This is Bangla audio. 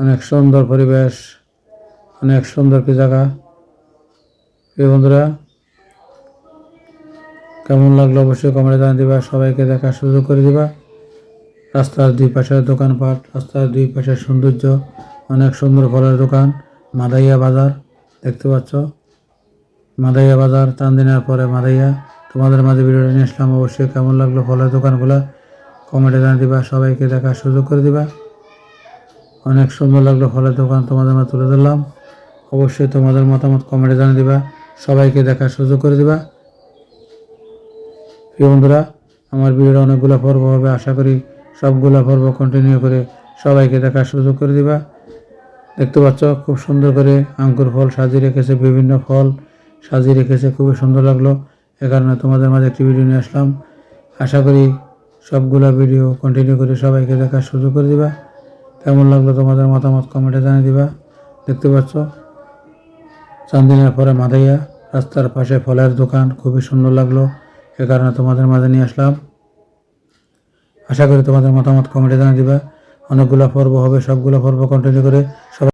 অনেক সুন্দর পরিবেশ, অনেক সুন্দর কি জায়গা। প্রিয় বন্ধুরা, কেমন লাগল অবশ্যই কমেন্টে জানিয়ে দিবা, সবাইকে দেখার সুযোগ করে দিবা। রাস্তার দুই পাশে দোকানপাট, রাস্তার দুই পাশে সৌন্দর্য, অনেক সুন্দর ফলের দোকান, মাদাইয়া বাজার, দেখতে পাচ্ছ? মাদাইয়া বাজার চান্দিনার পরে মাদাইয়া। তোমাদের মাঝে ভিডিওটা নিয়ে আসলাম, অবশ্যই কেমন লাগল ফলের দোকানগুলো? কমেন্টে জানিয়ে দিবা, সবাইকে দেখার সুযোগ করে দিবা। অনেক সুন্দর লাগল ফলের দোকান তোমাদের মাঝে তুলে ধরলাম। অবশ্যই তোমাদের মতামত কমেন্টে জানিয়ে দিবা। সবাইকে দেখার সুযোগ করে দিবা। প্রিয় বন্ধুরা, আমার ভিডিওটা অনেকগুলো পর্ব হবে। আশা করি সবগুলো পর্ব কন্টিনিউ করে সবাইকে দেখার সুযোগ করে দিবা। দেখতে পাচ্ছ, খুব সুন্দর করে আঙ্কুর ফল সাজিয়ে রেখেছে, বিভিন্ন ফল সাজিয়ে রেখেছে। খুবই সুন্দর লাগল। এ কারণে তোমাদের মাঝে একটি ভিডিও নিয়ে আসলাম। আশা করি সবগুলো ভিডিও কন্টিনিউ করে সবাইকে দেখার সুযোগ করে দিবা। কেমন লাগল তোমাদের মতামত কমেন্টে জানিয়ে দিবা। দেখতে পাচ্ছ, চান্দিনের পরে মাদাইয়া, রাস্তার পাশে ফলের দোকান, খুবই সুন্দর লাগল। এ কারণে তোমাদের মাঝে নিয়ে আসলাম। আশা করি তোমাদের মতামত কমেন্টে জানিয়ে দিবা। অনেকগুলো পর্ব হবে, সবগুলো পর্ব কন্টিনিউ করে সবাই